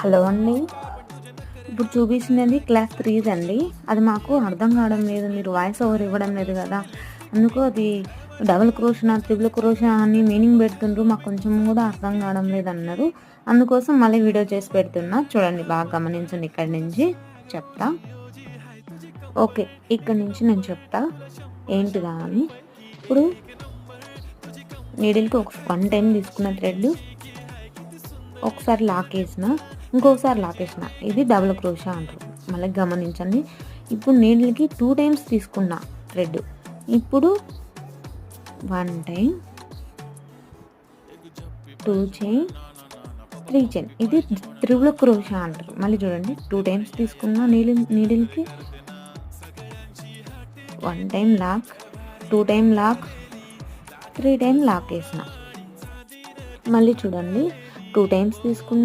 Hello అండి. ఇప్పుడు చూపించినది క్లాస్ త్రీది అండి. అది మాకు అర్థం కావడం లేదు మీరు వాయిస్ ఓవర్ ఇవ్వడం లేదు కదా. అందుకు అది డబుల్ క్రోషన త్రిబుల్ క్రోషన అని మీనింగ్ పెడుతుండ్రు మాకు కొంచెం కూడా అర్థం కావడం లేదు అన్నారు అందుకోసం మళ్ళీ వీడియో చేసి పెడుతున్నా. చూడండి బాగా గమనించండి ఇక్కడి నుంచి. చెప్తా. ఓకే ఇక్కడి నుంచి నేను చెప్తా. ఏంటిదా అని. ఇప్పుడు నీడిల్కి ఒక వన్ టైం తీసుకున్న థ్రెడ్ ఒకసారి లాక్ వేసిన ఇంకొకసారి లాక్ వేసిన ఇది డబుల్ క్రోషా అంటారు. మళ్ళీ గమనించండి. ఇప్పుడు నీళ్ళకి టూ టైమ్స్ తీసుకున్నా థ్రెడ్ ఇప్పుడు one time two chain three chain ఇది త్రిబుల్ క్రోషా అంటారు. మళ్ళీ చూడండి. టూ టైమ్స్ తీసుకున్న needle నీడిల్కి one time lock two time lock three time lock వేసిన మళ్ళీ చూడండి. టూ టైమ్స్ తీసుకున్న